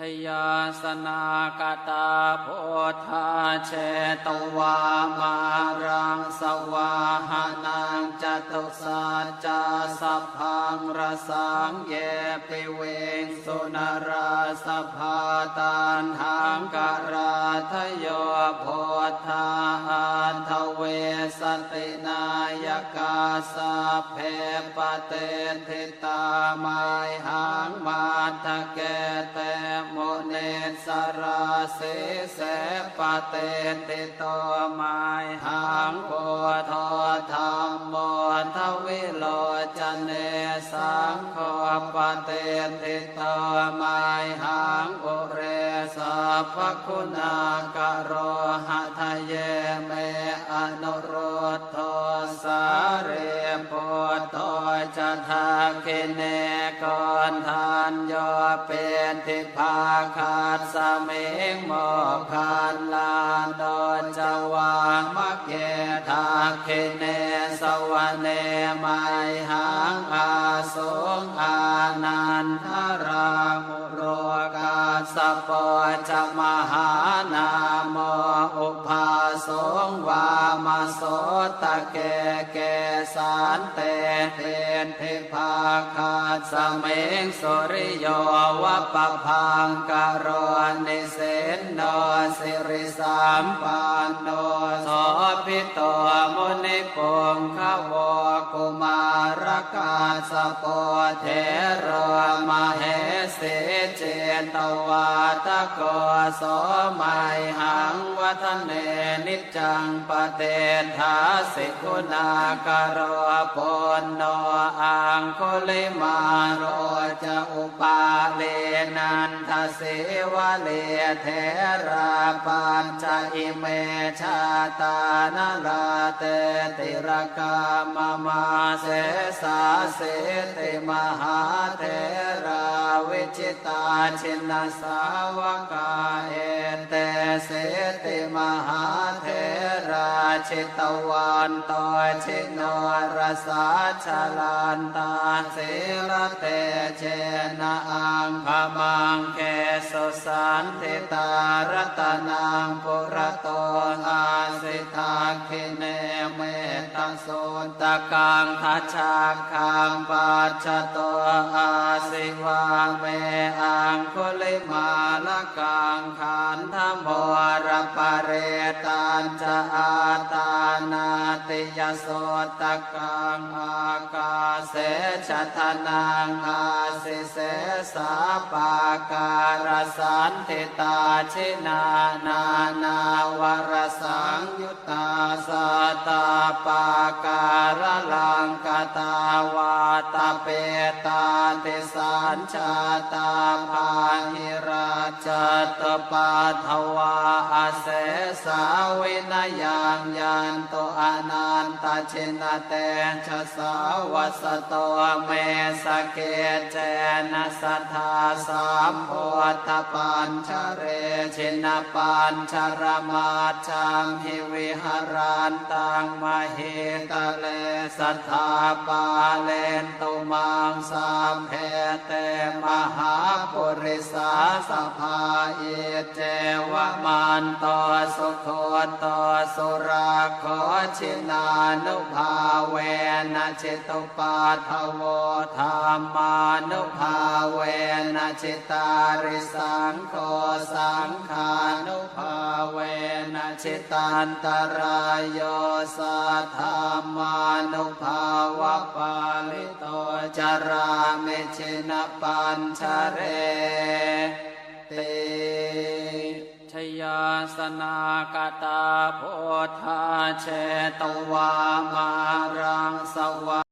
ชยาสนากตาโพธาเชตวามารังสวาหานังจตุสัจจะสัพพังรสังเยปิเวงสุนราสภาตันหังกราทโยโพธาอันทเวสตินายกาสาเพ ปเตทิตาไมหังมาทะเกเตโมเนสราเสเสปเตติโตไมหังโพธธรรมโมทวิโลจเนสังโฆปเตติโตไมหังอุเรสัพพคุณากโรหะทะเยเมอนุโร ทาคิเนกอนทานโยเป็นทิพาคาดสมิงโมคันลานโดนจวางมักเกทาคิเนสวเนไมหังอาสงอานันทรามุโรกาสปอจะมหา มาโสตะเกเกสานเตเตนเทพาคาสเมงสุริโยวะปะพังกโรนิเสนโนสิริสามปานโนสพิโตมุนิปุงขวกุมา กาสปเทโรมาเหสิเจตวาตะโกโสมัยหังวัฒเนนิจังปเตทาสิกุณากโรปุณโนอังคุลิมาโรจะอุปาเลนันทเสวะเลเทราปัญจอิเมชาตานลาเตติรกามมาเสสาเสติมหาเทราวิจิตาชินสาวกาเอเตเสติมหาเทรา ชิตวันตชิโนรสาชลันตาเสรเตเชนะอังคมังเคสุสันติตารตนังปุระโตอาสิทาคิเนเมตโสตะกังทัชชาคังปัจจโตอาสิวาเมอังคุลิมาลกังขันธโมรปเรตันจะอาตานาติยโสตกังอากา เสชะทนังอาสิเสสาปาการสันติตาชินานานาวรสังยุตตาสตาปาการลังกตาวาตาเปตาติสัญชาตาภาหิราชตปาทวาอาเสสาวินยังยันโตอนันตชินเตชะสาวัสโตเมสเกเจนะสัทธาสามโพธปัญชเรชินปัญชรมาจังหิวิหารันตังมเหตเลสัทธาปาเลนตุมังสามเพเตมหาปุริสาสภาเอเจวะมันตสุโคโตสุราโคชินานุภาเวนะจิตุปาทโวธรรมานุภาเวนะจิตาริสังโฆสังขานุภาเวนะจิตันตรายโยสัทธามานุภาวะปาลิโตจารามิชินปัญชเรเตชยาสนากตาโพธาเชตวามารังสวะ